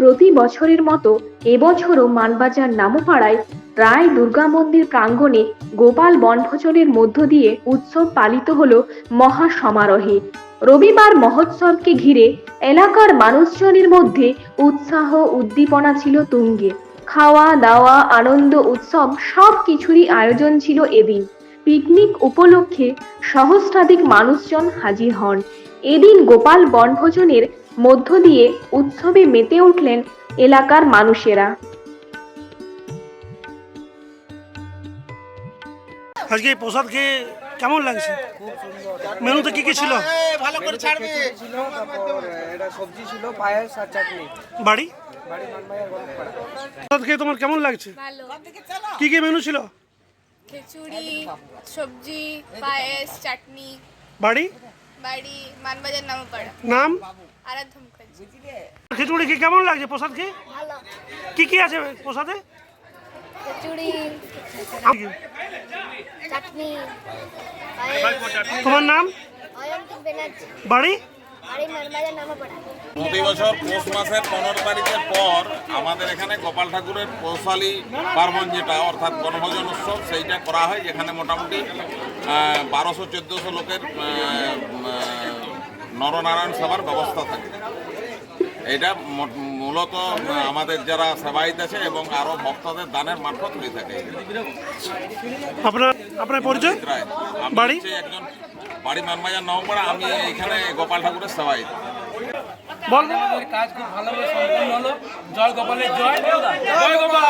প্রতি বছরের মতো এবছরও মানবাজার নামপাড়ায় রায় দুর্গা মন্দির প্রাঙ্গণে গোপাল বনভোজনের মধ্য দিয়ে উৎসব পালিত হল মহা সমারোহে রবিবার মহোৎসবকে ঘিরে এলাকার মানুষজনের মধ্যে উৎসাহ, উদ্দীপনা ছিল তুঙ্গে। খাওয়া, দাওয়া, আনন্দ, উৎসব সব কিছুরই আয়োজন ছিল এদিন। পিকনিক উপলক্ষে সহস্রাধিক মানুষজন হাজির হন। এদিন গোপাল বনভোজনের মধ্য দিয়ে উৎসবে মেতে উঠলেন এলাকার মানুষেরা। আজকে এই প্রসাদ খেয়ে কেমন লাগছে? মেনুতে কি কি ছিল? ভালো করে ছাড়বে ছিল এটা সবজি ছিল পায়েস আর চাটনি বাড়ি? প্রসাদ খেয়ে তোমার কেমন লাগছে? ভালো। কি কি মেনু ছিল? খিচুড়ি সবজি পায়েস চাটনি। বাড়ি? বাড়ি মানবাজার নামপাড়া। নাম? আরাধ্য মুখার্জি খিচুড়ি খেয়ে কেমন লাগছে প্রসাদ ভালো। কি কি আছে প্রসাদে? খিচুড়ি চাটনি তোমার নাম? বাড়ি? প্রতি বছর পৌষ মাসের পনেরো তারিখের পর আমাদের এখানে গোপাল ঠাকুরের পৌষালি পার্বণ যেটা অর্থাৎ বনভোজন উৎসব সেইটা করা হয় যেখানে মোটামুটি বারোশো চোদ্দোশো লোকের নরনারায়ণ সেবার ব্যবস্থা থাকে। এটা মূলত আমাদের যারা সেবায়িত আছে এবং আরও ভক্তদের দানের মারফত হয়ে থাকে। আপনার আপনার পরিচয়? বাড়ি? একজন বাড়ি? মানবাজার নবপাড়া আমি এখানে গোপাল ঠাকুরের সেবায়িত কাজ খুব ভালোভাবে সম্পূর্ণ হলো। জয় গোপালের জয়। জয় গোপাল!